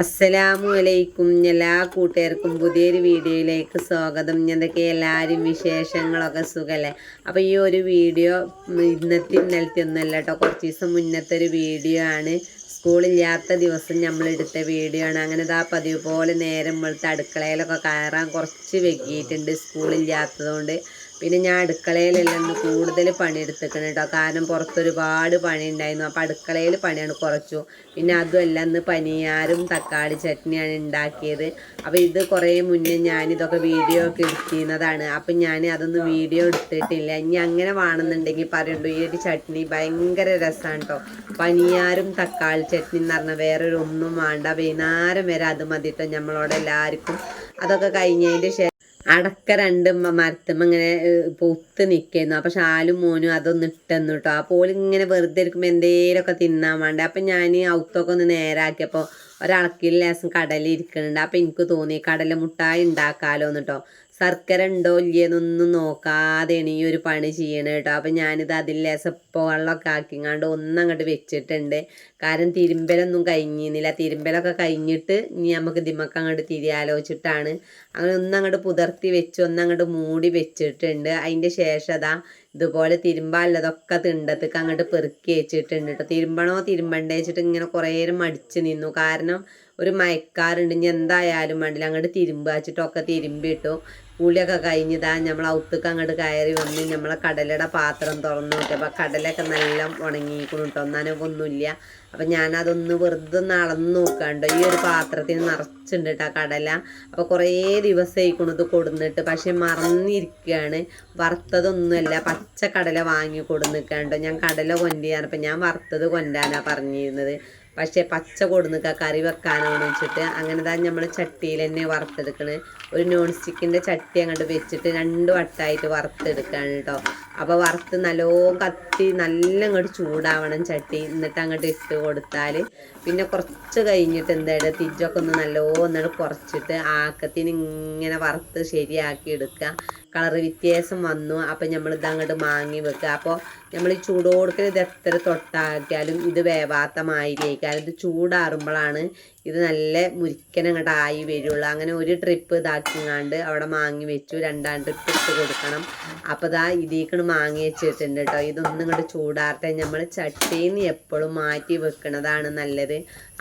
അസ്സലാമു അലൈക്കും എല്ലാ കൂട്ടുകാർക്കും പുതിയൊരു വീഡിയോയിലേക്ക് സ്വാഗതം. എന്തൊക്കെ എല്ലാവരും വിശേഷങ്ങളൊക്കെ സുഖല്ലേ? അപ്പോൾ ഈ ഒരു വീഡിയോ ഇന്നത്തെ ഇന്നലത്തെ ഒന്നല്ല കേട്ടോ കുറച്ച് ദിവസം മുന്നത്തെ ഒരു വീഡിയോ ആണ്. സ്കൂളില്ലാത്ത ദിവസം നമ്മൾ എടുത്ത വീഡിയോ ആണ്. അങ്ങനെ ഇതാ പതിവ് പോലെ നേരം വെളുത്ത് അടുക്കളയിലൊക്കെ കയറാൻ കുറച്ച് വെക്കിയിട്ടുണ്ട് സ്കൂളില്ലാത്തതുകൊണ്ട് പിന്നെ ഞാൻ അടുക്കളയിലെല്ലാം ഇന്ന് കൂടുതൽ പണിയെടുത്തേക്കണം കേട്ടോ കാരണം പുറത്തൊരുപാട് പണി ഉണ്ടായിരുന്നു അപ്പോൾ അടുക്കളയിൽ പണിയാണ് കുറച്ചു. പിന്നെ അതുമല്ല അന്ന് പനിയാരും തക്കാളി ചട്നിയാണ് ഉണ്ടാക്കിയത്. അപ്പോൾ ഇത് കുറേ മുന്നേ ഞാനിതൊക്കെ വീഡിയോ ഒക്കെ എടുത്തിരുന്നതാണ്. അപ്പം ഞാൻ അതൊന്നും വീഡിയോ എടുത്തിട്ടില്ല. ഇനി അങ്ങനെ വേണമെന്നുണ്ടെങ്കിൽ പറയുന്നുണ്ട് ഈ ഒരു ചട്നി ഭയങ്കര രസമാണ് കേട്ടോ പനിയാരും തക്കാളി ചട്നി എന്ന് പറഞ്ഞാൽ വേറൊരു ഒന്നും വേണ്ട. വൈകുന്നേരം വരെ അത് മതി കേട്ടോ നമ്മളോട് എല്ലാവർക്കും. അതൊക്കെ കഴിഞ്ഞതിന്റെ ശേഷം അടക്ക രണ്ട് മരത്തുമ്മ ഇങ്ങനെ പൊത്ത് നിൽക്കുന്നു അപ്പം ഷാലും മോനും അതൊന്ന് ഇട്ടെന്നു കേട്ടോ അപ്പോൾ ഇങ്ങനെ വെറുതെ ഇരിക്കുമ്പോൾ എന്തേലൊക്കെ തിന്നാൻ വേണ്ട. അപ്പം ഞാൻ ഔത്തൊക്കെ ഒന്ന് നേരാക്കിയപ്പോൾ ഒരളക്കിൽ ലേസം കടല ഇരിക്കുന്നുണ്ട് അപ്പം എനിക്ക് തോന്നി കടല മുട്ടായി ഉണ്ടാക്കാലോ എന്ന് കേട്ടോ ശർക്കര ഉണ്ടോ ഇല്ലയെന്നൊന്നും നോക്കാതെയാണ് ഈ ഒരു പണി ചെയ്യണത് കേട്ടോ അപ്പം ഞാനിത് അതിൽ ലേസം ഉപ്പ് വെള്ളമൊക്കെ ആക്കിങ്ങാണ്ട് ഒന്നങ്ങോട്ട് വെച്ചിട്ടുണ്ട്. കാരണം തിരുമ്പലൊന്നും കഴിഞ്ഞിരുന്നില്ല. തിരുമ്പലൊക്കെ കഴിഞ്ഞിട്ട് ഇനി നമുക്ക് ദിമക്ക് അങ്ങോട്ട് തിരിയാലോചിച്ചിട്ടാണ്. അങ്ങനെ ഒന്നങ്ങോട്ട് പുതർത്തി വെച്ച് ഒന്നങ്ങോട്ട് മൂടി വെച്ചിട്ടുണ്ട്. അതിന്റെ ശേഷം അതാ ഇതുപോലെ തിരുമ്പാനുള്ളതൊക്കെ തിണ്ടത്തേക്ക് അങ്ങോട്ട് പെറുക്കി വെച്ചിട്ടുണ്ട് കേട്ടോ തിരുമ്പണോ തിരുമ്പണ്ടേ വെച്ചിട്ട് ഇങ്ങനെ കുറേ മടിച്ച് നിന്നു. കാരണം ഒരു മയക്കാറുണ്ട്. ഇനി എന്തായാലും വേണ്ടില്ല. അങ്ങോട്ട് തിരുമ്പ് വെച്ചിട്ടൊക്കെ തിരുമ്പിട്ടു പുളിയൊക്കെ കഴിഞ്ഞതാ നമ്മൾ ഔത്തുക്ക് അങ്ങോട്ട് കയറി വന്ന് നമ്മളെ കടലയുടെ പാത്രം തുറന്നു. നോക്കിയപ്പോൾ കടലൊക്കെ നല്ല ഉണങ്ങിയിരിക്കണം കേട്ടോ ഒന്നാനൊന്നുമില്ല അപ്പം ഞാനതൊന്ന് വെറുതെ അളന്ന് നോക്കാണ്ട് ഈ ഒരു പാത്രത്തിന് നിറച്ചുണ്ട് കേട്ടോ കടല. അപ്പോൾ കുറേ ദിവസമായിക്കണം ഇത് കൊടുന്നിട്ട്. പക്ഷെ മറന്നിരിക്കുകയാണ് വറുത്തതൊന്നുമല്ല. പച്ച കടല വാങ്ങി കൊടുന്നിക്കാണ്ടോ ഞാൻ കടല കൊണ്ടിയാണ് അപ്പം ഞാൻ വറുത്തത് കൊണ്ടാനാണ് പറഞ്ഞിരുന്നത്. പക്ഷേ പച്ച കൊടുന്നിക്ക കറി വെക്കാനാണ് വെച്ചിട്ട് അങ്ങനെ തന്നെ നമ്മൾ ചട്ടിയിൽ തന്നെ വറുത്തെടുക്കണേ. ഒരു നോൺ സ്റ്റിക്കിന്റെ ചട്ടി അങ്ങോട്ട് വെച്ചിട്ട് രണ്ട് വട്ടമായിട്ട് വറുത്തെടുക്കുകയാണ് കേട്ടോ അപ്പോൾ വറുത്ത് നല്ലോ കത്തി നല്ല അങ്ങോട്ട് ചൂടാവണം ചട്ടി. എന്നിട്ട് അങ്ങോട്ട് ഇട്ട് കൊടുത്താൽ പിന്നെ കുറച്ച് കഴിഞ്ഞിട്ട് എന്തായാലും തിരിച്ചൊക്കെ ഒന്ന് നല്ലോ ഒന്നിട്ട് കുറച്ചിട്ട് ആക്കത്തിന് ഇങ്ങനെ വറുത്ത് ശരിയാക്കി എടുക്കുക കളർ വ്യത്യാസം വന്നു. അപ്പം നമ്മൾ ഇത് അങ്ങോട്ട് മാങ്ങി വെക്കുക അപ്പോൾ നമ്മൾ ഈ ചൂട് കൊടുക്കൽ ഇത് എത്ര തൊട്ടാക്കിയാലും ഇത് വേവാത്ത മാതിരിയേക്കാലും ഇത് ചൂടാറുമ്പോഴാണ് ഇത് നല്ല മുരിക്കൻ അങ്ങോട്ട് ആയി വരുള്ളൂ. അങ്ങനെ ഒരു ട്രിപ്പ് ഇതാക്കിങ്ങാണ്ട് അവിടെ മാങ്ങി വെച്ചു. രണ്ടാം ട്രിപ്പ് ഇട്ട് കൊടുക്കണം. അപ്പോൾ ഇതാ ഇതിലേക്കാണ് മാങ്ങി വെച്ചിട്ടുണ്ട് കേട്ടോ ഇതൊന്നും ഇങ്ങോട്ട് ചൂടാറട്ടെ. നമ്മൾ ചട്ടിയിൽ നിന്ന് എപ്പോഴും മാറ്റി വെക്കണതാണ് നല്ലത്.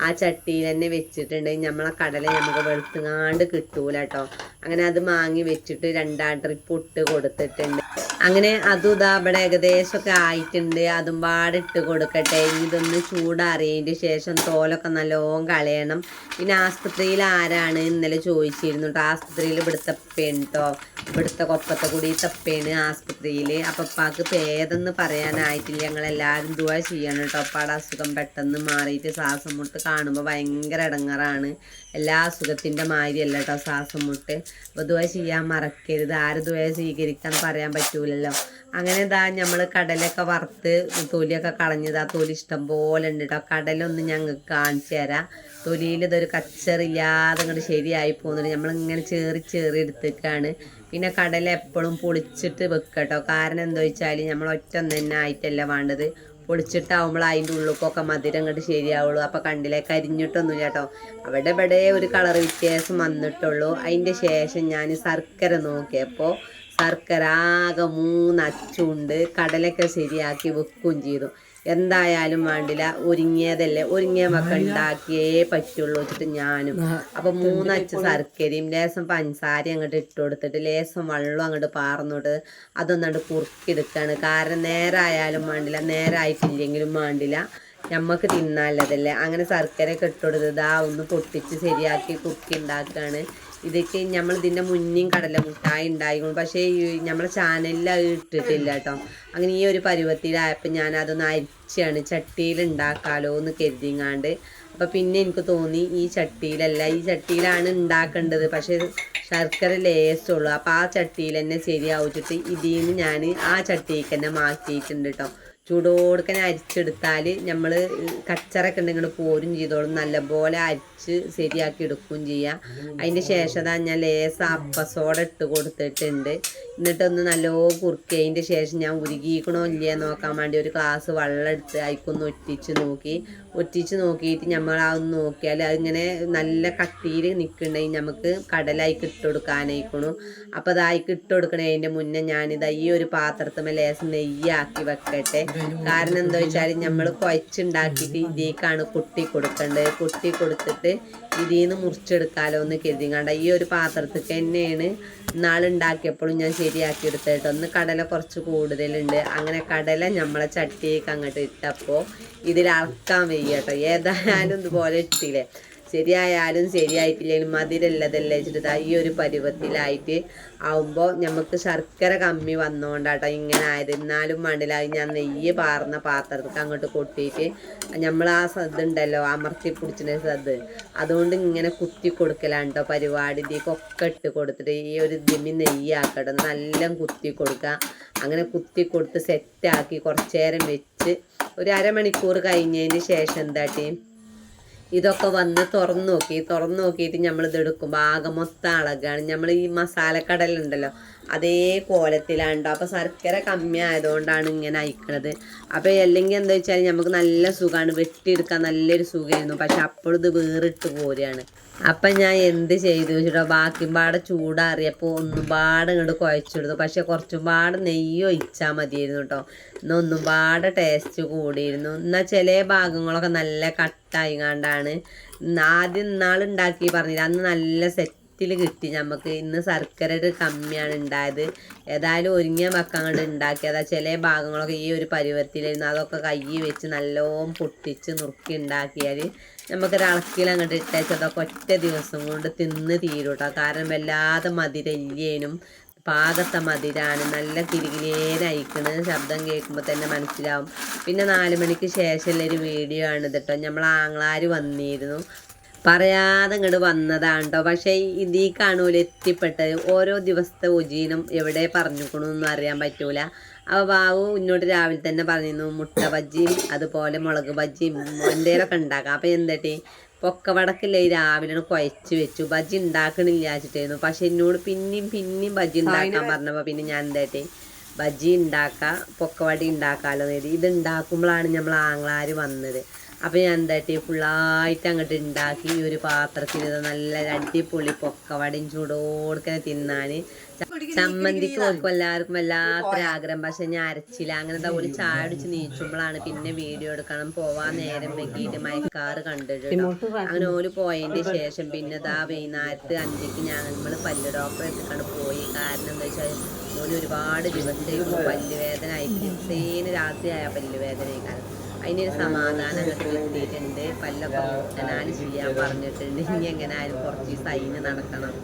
ആ ചട്ടിയിൽ തന്നെ വെച്ചിട്ടുണ്ടെങ്കിൽ നമ്മളെ കടല നമുക്ക് വെളുത്തുങ്ങാണ്ട് കിട്ടൂല കേട്ടോ അങ്ങനെ അത് മാങ്ങി വെച്ചിട്ട് രണ്ടാം ട്രിപ്പ് ഇട്ട് കൊടുത്തിട്ടുണ്ട്. അങ്ങനെ അതും ഇതാ ഇവിടെ ഏകദേശമൊക്കെ ആയിട്ടുണ്ട്. അതും പാടിട്ട് കൊടുക്കട്ടെ. ഇതൊന്ന് ചൂടാറിയതിന്റെ ശേഷം തോലൊക്കെ നല്ലോണം കളയണം. പിന്നെ ആസ്പത്രിയിൽ ആരാണ് ഇന്നലെ ചോദിച്ചിരുന്നു ആസ്പത്രിയിൽ ഇവിടുത്തെ പെട്ടോ ഇവിടുത്തെ കൊപ്പത്തെ കൂടി തപ്പേണ് ആസ്പത്രിയിൽ അപ്പം ഉപ്പാക്ക് ഭേദമെന്ന് പറയാനായിട്ടില്ല. ഞങ്ങളെല്ലാവരും ദുവാ ചെയ്യണം കേട്ടോ ഉപ്പാടെ അസുഖം പെട്ടെന്ന് മാറിയിട്ട് ശ്വാസം മുട്ട് കാണുമ്പോൾ ഭയങ്കര ഇടങ്ങറാണ് എല്ലാ അസുഖത്തിന്റെ മാതിരിയല്ല കേട്ടോ ശ്വാസം മുട്ട്. അപ്പോൾ ദുവാ ചെയ്യാൻ മറക്കരുത്. ആര് ദുവാ സ്വീകരിക്കാൻ പറയാൻ പറ്റൂലല്ലോ. അങ്ങനെ ഇതാ നമ്മൾ കടലൊക്കെ വറുത്ത് തൊലിയൊക്കെ കളഞ്ഞത് തൊലി ഇഷ്ടം പോലെ ഉണ്ട് കേട്ടോ കടലൊന്ന് ഞങ്ങൾക്ക് കാണിച്ചു തരാം. തൊലിയിൽ ഇതൊരു കച്ചറില്ലാതെ അങ്ങോട്ട് ശരിയായി പോകുന്നുണ്ട് നമ്മളിങ്ങനെ ചേറി ചേറി എടുത്തേക്കാണ്. പിന്നെ കടല എപ്പോഴും പൊളിച്ചിട്ട് വെക്കട്ടോ കേട്ടോ കാരണം എന്താ വെച്ചാൽ നമ്മൾ ഒറ്റ തന്നെ ആയിട്ടല്ല വേണ്ടത്. പൊളിച്ചിട്ടാവുമ്പോൾ അതിന്റെ ഉള്ളിലേക്കൊക്കെ മധുരം അങ്ങോട്ട് ശരിയാവുള്ളൂ. അപ്പോൾ കണ്ടില്ലേ കരിഞ്ഞിട്ടൊന്നുമില്ല കേട്ടോ അവിടെ ഇവിടെ ഒരു കളർ വ്യത്യാസം വന്നിട്ടുള്ളൂ. അതിന്റെ ശേഷം ഞാൻ ശർക്കര നോക്കിയപ്പോൾ ശർക്കര ആകെ മൂന്ന് അച്ചുണ്ട് കടലൊക്കെ ശരിയാക്കി വെക്കുകയും ചെയ്തു. എന്തായാലും വേണ്ടില്ല ഒരുങ്ങിയതല്ലേ ഒരുങ്ങിയ മക്ക ഉണ്ടാക്കിയേ പറ്റുള്ളൂ വെച്ചിട്ട് ഞാനും. അപ്പൊ മൂന്നച്ച് ശർക്കരയും ലേസം പഞ്ചസാര അങ്ങോട്ട് ഇട്ട് കൊടുത്തിട്ട് ലേസം വെള്ളം അങ്ങോട്ട് പാർന്നോട്ട് അതൊന്നങ്ങോട്ട് കുറുക്കിയെടുക്കാണ് കാരണം നേരായാലും വേണ്ടില്ല നേരായിട്ടില്ലെങ്കിലും വേണ്ടില്ല. ഞമ്മക്ക് തിന്നാലതല്ലേ അങ്ങനെ ശർക്കരയൊക്കെ ഇട്ട് കൊടുത്ത് ഇതാ ഒന്ന് പൊട്ടിച്ച് ശരിയാക്കി കുറുക്കി ഉണ്ടാക്കുകയാണ്. ഇതൊക്കെ നമ്മൾ ഇതിന്റെ മുന്നേയും കടല മുട്ടായി ഉണ്ടായിരുന്നു പക്ഷേ നമ്മളെ ചാനലിൽ അത് ഇട്ടിട്ടില്ല കേട്ടോ അങ്ങനെ ഈ ഒരു പരുവത്തിലായപ്പോൾ ഞാൻ അതൊന്ന് അരിച്ചാണ്. ചട്ടിയിൽ ഉണ്ടാക്കാലോ എന്ന് കരുതിങ്ങാണ്ട്. അപ്പോൾ പിന്നെ എനിക്ക് തോന്നി ഈ ചട്ടിയിലല്ല. ഈ ചട്ടിയിലാണ് ഉണ്ടാക്കേണ്ടത് പക്ഷേ ശർക്കര ലേസുള്ളൂ അപ്പോൾ ആ ചട്ടിയിൽ തന്നെ ശരിയാവിച്ചിട്ട് ഇതിൽ നിന്ന് ഞാൻ ആ ചട്ടിയിൽ തന്നെ മാറ്റിയിട്ടുണ്ട് കേട്ടോ ചൂടോടുക്കനെ അരിച്ചെടുത്താൽ നമ്മൾ കച്ചറൊക്കെ ഉണ്ടെങ്കിൽ പോരും ചെയ്തോളും. നല്ലപോലെ അരിച്ച് ശരിയാക്കി എടുക്കുകയും ചെയ്യാം. അതിന്റെ ശേഷം ഞാൻ ലേസ അപ്പസോട ഇട്ട് കൊടുത്തിട്ടുണ്ട്. എന്നിട്ടൊന്ന് നല്ലോ കുറുക്കി അതിന്റെ ശേഷം ഞാൻ ഉരുകിയിക്കണോ ഇല്ലയോ നോക്കാൻ വേണ്ടി ഒരു ഗ്ലാസ് വെള്ളം എടുത്ത് അതിക്കൊന്ന് ഒറ്റിച്ച് നോക്കി. ഒറ്റിച്ച് നോക്കിയിട്ട് നമ്മൾ അതൊന്ന് നോക്കിയാൽ അതിങ്ങനെ നല്ല കട്ടിയിൽ നിൽക്കണേ നമുക്ക് കടലായിക്ക് ഇട്ട് കൊടുക്കാനായിക്കണു അപ്പോൾ അതായിക്ക് മുന്നേ ഞാനിത് ഈ ഒരു പാത്രത്തുമ്മ ലേശം നെയ്യാക്കി വെക്കട്ടെ. കാരണം എന്താ വെച്ചാൽ നമ്മൾ കുഴച്ചുണ്ടാക്കിയിട്ട് ഇതിലേക്കാണ് കുട്ടി കൊടുക്കേണ്ടത്. കുട്ടി കൊടുത്തിട്ട് ഇതിൽ നിന്ന് മുറിച്ചെടുക്കാലോ എന്ന് കരുതി. കണ്ട ഈ ഒരു പാത്രത്തിൽ തന്നെയാണ് നാളുണ്ടാക്കിയപ്പോഴും ഞാൻ ശരിയാക്കി ഒന്ന് കടല കുറച്ച് കൂടുതലുണ്ട്. അങ്ങനെ കടല നമ്മളെ ചട്ടിയേക്ക് അങ്ങോട്ട് ഇട്ടപ്പോൾ ഇതിൽ അളക്കാൻ വയ്യ കേട്ടോ. ഏതായാലും ഇതുപോലെ ഇട്ടില്ലേ. ശരിയായാലും ശരിയായിട്ടില്ലെങ്കിലും മധുരമുള്ളതല്ലേ വെച്ചിട്ട് ഈ ഒരു പരുവത്തിലായിട്ട് ആവുമ്പോൾ നമുക്ക് ശർക്കര കമ്മി വന്നുകൊണ്ടാട്ടോ ഇങ്ങനെ ആയത്. എന്നാലും മണ്ടിലായി ഞാൻ നെയ്യ് പാർന്ന പാത്രത്തിൽ അങ്ങോട്ട് കൊട്ടിയിട്ട് നമ്മൾ ആ സദ്ദുണ്ടല്ലോ അമർത്തി പിടിച്ചിട്ട് സദ് അതുകൊണ്ട് ഇങ്ങനെ കുത്തി കൊടുക്കലാണ് കേട്ടോ പരിപാടി ഇതിക്കൊക്കെ ഇട്ട് കൊടുത്തിട്ട് ഈ ഒരു ദിമി നെയ്യാക്കട്ടെ. നല്ല കുത്തി കൊടുക്കുക അങ്ങനെ കുത്തി കൊടുത്ത് സെറ്റാക്കി കുറച്ച് നേരം വെച്ച് ഒരു അരമണിക്കൂർ കഴിഞ്ഞതിന് ശേഷം എന്താട്ടി? ഇതൊക്കെ വന്ന് തുറന്നു നോക്കി തുറന്നു നോക്കിയിട്ട് നമ്മൾ ഇത് എടുക്കുമ്പോൾ ആകെ മൊത്തം അളകാണ്. നമ്മൾ ഈ മസാലക്കടലുണ്ടല്ലോ അതേ കോലത്തിലാണ് അപ്പോൾ ശർക്കര കമ്മി ആയതുകൊണ്ടാണ് ഇങ്ങനെ അയക്കണത്. അപ്പോൾ അല്ലെങ്കിൽ എന്താ വെച്ചാൽ നമുക്ക് നല്ല സുഖമാണ് വെട്ടിയെടുക്കാൻ നല്ലൊരു സുഖമായിരുന്നു പക്ഷെ അപ്പോഴും ഇത് വേറിട്ട് പോരുകയാണ് അപ്പം ഞാൻ എന്ത് ചെയ്തു വെച്ചിട്ടോ ബാക്കി പാടെ ചൂടാറിയപ്പോൾ ഒന്നും പാടെ ഇങ്ങോട്ട് കുഴച്ചെടുത്തു പക്ഷെ കുറച്ചും പാടെ നെയ്യ് ഒഴിച്ചാൽ മതിയായിരുന്നു കേട്ടോ എന്നാൽ ഒന്നും പാടെ ടേസ്റ്റ് കൂടിയിരുന്നു. എന്നാൽ ചില ഭാഗങ്ങളൊക്കെ നല്ല കട്ടായി കണ്ടാണ്. ആദ്യം ഇന്നാളുണ്ടാക്കി പറഞ്ഞില്ല. അന്ന് നല്ല സെറ്റിൽ കിട്ടി. നമുക്ക് ഇന്ന് ശർക്കരയുടെ കമ്മിയാണ് ഉണ്ടായത് ഏതായാലും ഒരുങ്ങിയ മക്കം ഉണ്ടാക്കി ചില ഭാഗങ്ങളൊക്കെ ഈ ഒരു പരുവത്തിലായിരുന്നു. അതൊക്കെ കൈ വെച്ച് നല്ലോണം പൊട്ടിച്ച് നുറുക്കി ഉണ്ടാക്കിയാൽ നമുക്ക് അളക്കിൽ അങ്ങോട്ട് ഇട്ടേച്ചതൊക്കെ ഒറ്റ ദിവസം കൊണ്ട് തിന്ന് തീരൂട്ടോ. കാരണം വല്ലാതെ മതിരല്യേനും പാകത്തെ മതിരാണ് നല്ല കിരികിലേനയക്കണ് ശബ്ദം കേൾക്കുമ്പോൾ തന്നെ മനസ്സിലാവും. പിന്നെ നാല് മണിക്ക് ശേഷമുള്ളൊരു വീഡിയോ ആണ് കേട്ടോ നമ്മൾ ആങ്ങളാർ വന്നിരുന്നു. പറയാതെ ഇങ്ങോട്ട് വന്നതാണ് കേട്ടോ പക്ഷേ ഇതീ കാണൂല എത്തിപ്പെട്ടത് ഓരോ ദിവസത്തെ ഉജീനം എവിടെ പറഞ്ഞുക്കണമെന്നും അറിയാൻ പറ്റൂല. അപ്പോൾ ബാബു ഇന്നോട്ട് രാവിലെ തന്നെ പറഞ്ഞിരുന്നു മുട്ട ബജ്ജിയും അതുപോലെ മുളക് ബജ്ജിയും എന്തേലൊക്കെ ഉണ്ടാക്കാം അപ്പോൾ എന്തട്ടി? പൊക്കവടക്കില്ലേ രാവിലെ കുഴച്ച് വെച്ചു. ബജ്ജി ഉണ്ടാക്കണില്ല വെച്ചിട്ടായിരുന്നു പക്ഷെ എന്നോട് പിന്നെയും പിന്നെയും ബജ്ജി ഉണ്ടാക്കാൻ പറഞ്ഞപ്പോൾ പിന്നെ ഞാൻ എന്തേട്ടി? ബജ്ജി ഉണ്ടാക്കാം പൊക്കവടി ഉണ്ടാക്കാമല്ലോ എന്ന് ഇത് ഉണ്ടാക്കുമ്പോഴാണ് നമ്മൾ ആങ്ങളാർ വന്നത്. അപ്പോൾ ഞാൻ എന്താട്ടി ഫുള്ളായിട്ട് അങ്ങോട്ട് ഉണ്ടാക്കി ഈ ഒരു പാത്രത്തിൽ നല്ല അടിപൊളി പൊക്കവടയും ചൂടോടുക്കനെ തിന്നാൻ ചമ്മന്തിക്ക് നോക്കും എല്ലാവർക്കും വല്ലാത്തൊരു ആഗ്രഹം. പക്ഷെ ഞാൻ അരച്ചില്ല. അങ്ങനത്തെ ഒരു ചായ അടിച്ച് നീച്ചുമ്പോഴാണ് പിന്നെ വീഡിയോ എടുക്കണം. പോവാൻ നേരം വെക്കിയിട്ട് മയക്കാറ് കണ്ടിട്ടുണ്ട് അങ്ങനെ ഓൽ പോയതിന്റെ ശേഷം പിന്നെ ഇതാ വൈകുന്നേരത്ത് അഞ്ചിക്ക് ഞാൻ നമ്മൾ പല്ല് ഡോക്ടറെ എത്തിക്കാണ് പോയി. കാരണം എന്താ വെച്ചാൽ ഓൽ ഒരുപാട് ദിവസത്തേക്ക് പല്ലുവേദന വേദന ആയിട്ട് രാത്രിയായ രാത്രി ആയ പല്ല് വേദന കാരണം അതിനൊരു സമാധാനം കിട്ടിയിട്ടുണ്ട്. പല്ലൊക്കെ മുട്ടനാല് ചെയ്യാൻ പറഞ്ഞിട്ടുണ്ട്. ഇനി എങ്ങനെ ആയാലും കുറച്ച് ദിവസം അതിന് നടക്കണം.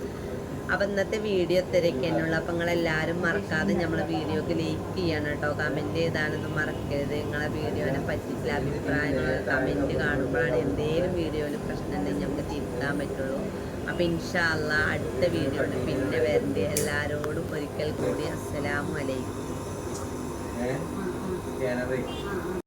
അപ്പം ഇന്നത്തെ വീഡിയോ തിരക്കുള്ള അപ്പം നിങ്ങളെല്ലാവരും മറക്കാതെ നമ്മളെ വീഡിയോക്ക് ലൈക്ക് ചെയ്യണം കേട്ടോ. കമന്റ് ചെയ്താനൊന്നും മറക്കരുത്. നിങ്ങളെ വീഡിയോനെ പറ്റിയിട്ടുള്ള അഭിപ്രായങ്ങൾ കമന്റ് കാണുമ്പോഴാണ് എന്തെങ്കിലും വീഡിയോയിൽ പ്രശ്നം ഉണ്ടെങ്കിൽ നമുക്ക് തിരുത്താൻ പറ്റുള്ളൂ. അപ്പം ഇൻഷാല്ല അടുത്ത വീഡിയോയിൽ പിന്നെ വരണ്ടേ. എല്ലാവരോടും ഒരിക്കൽ കൂടി അസ്സലാമലൈക്കും